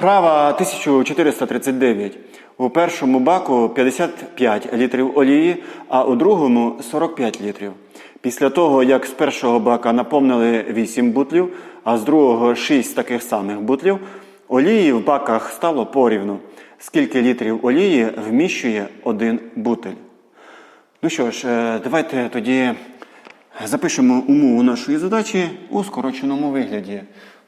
Вправа 1439. У першому баку 55 літрів олії, а у другому 45 літрів. Після того, як з першого бака наповнили 8 бутлів, а з другого 6 таких самих бутлів, олії в баках стало порівну. Скільки літрів олії вміщує один бутиль? Ну що ж, е, давайте тоді запишемо умову нашої задачі у скороченому вигляді.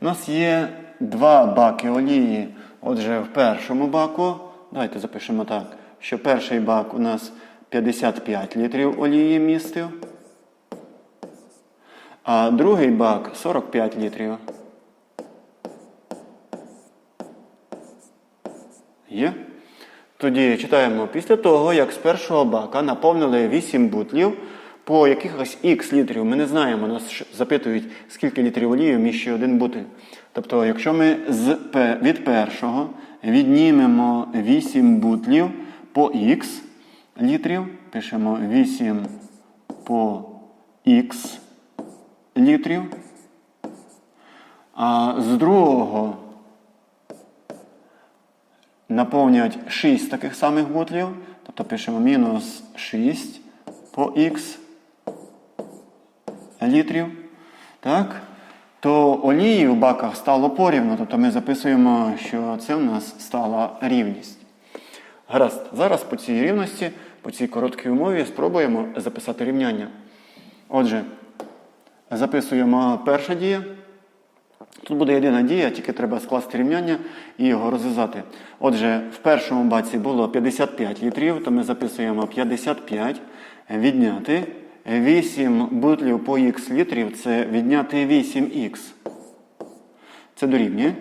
У нас є два баки олії. Отже, в першому баку, давайте запишемо так, що перший бак у нас 55 літрів олії містив, а другий бак 45 літрів. Є? Тоді читаємо після того, як з першого бака наповнили 8 бутлів по якихось х літрів. Ми не знаємо, нас запитують, скільки літрів олії вміщує один бутиль. Тобто, якщо ми з, від першого віднімемо 8 бутлів по х літрів, пишемо 8 по х літрів, а з другого наповнюють 6 таких самих бутлів, тобто пишемо мінус 6 по х літрів, так, то олії в баках стало порівну, тобто ми записуємо, що це в нас стала рівність. Гаразд, зараз по цій рівності, по цій короткій умові спробуємо записати рівняння. Отже, записуємо перша дія. Тут буде єдина дія, тільки треба скласти рівняння і його розв'язати. Отже, в першому баці було 55 літрів, то ми записуємо 55 відняти 8 бутлів по х літрів це відняти 8х. Це дорівнює.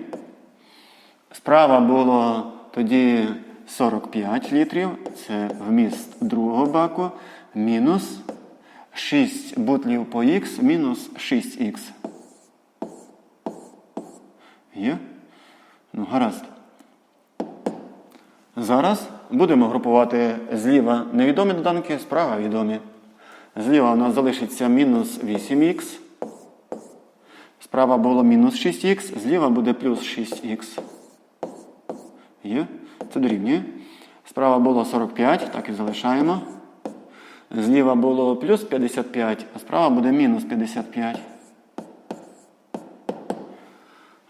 Справа було тоді 45 літрів, це вміст другого баку, мінус 6 бутлів по х мінус 6х. Є? Ну, гаразд. Зараз будемо групувати зліва невідомі доданки, справа відомі. Зліва у нас залишиться мінус 8х. Справа було мінус 6х, зліва буде плюс 6х. Є? Це дорівнює. Справа було 45, так і залишаємо. Зліва було плюс 55, а справа буде мінус 55.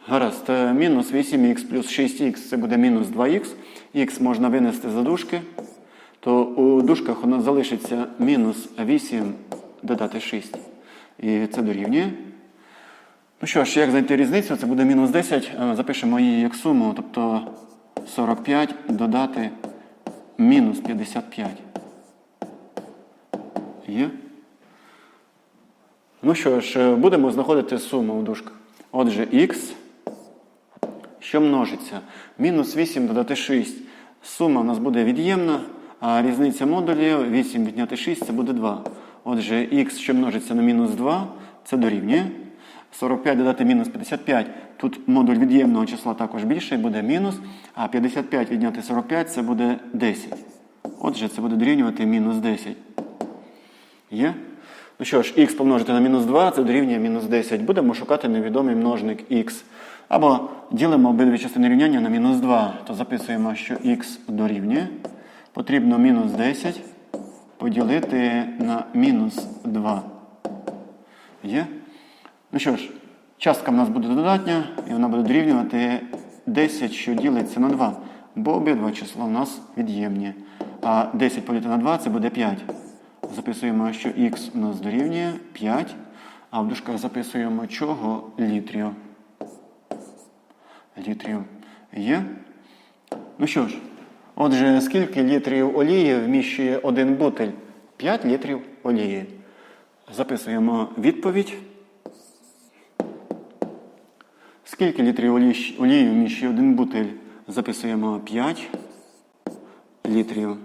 Гаразд, е, мінус 8х плюс 6х це буде мінус 2х. Х можна винести за дужки. То у дужках у нас залишиться мінус 8 додати 6. І це дорівнює. Ну що ж, як знайти різницю? Це буде мінус 10. Е, Запишемо її як суму, тобто 45 додати мінус 55. Є? Ну що ж, е, будемо знаходити суму у дужках. Отже, х, що множиться? Мінус 8 додати 6. Сума у нас буде від'ємна, а різниця модулів 8 відняти 6 це буде 2. Отже, х, що множиться на мінус 2, це дорівнює. 45 додати мінус 55. Тут модуль від'ємного числа також більший, буде мінус. А 55 відняти 45 це буде 10. Отже, це буде дорівнювати мінус 10. Є? Ну що ж, х помножити на мінус 2, це дорівнює мінус 10. Будемо шукати невідомий множник х. Або ділимо обидві частини рівняння на мінус 2. То записуємо, що х дорівнює. Потрібно мінус 10 поділити на мінус 2. Є? Ну що ж, частка в нас буде додатня, і вона буде дорівнювати 10, що ділиться на 2. Бо обидва числа у нас від'ємні. А 10 поділити на 2 це буде 5. Записуємо, що х у нас дорівнює 5, а в дужках записуємо чого літрів. Літрів є. Ну що ж, отже, скільки літрів олії вміщує один бутиль? 5 літрів олії. Записуємо відповідь. Скільки літрів олії, вміщує один бутиль? Записуємо 5 літрів.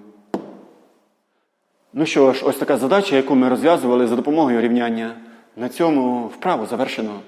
Ну що ж, ось така задача, яку ми розв'язували за допомогою рівняння. На цьому вправу завершено.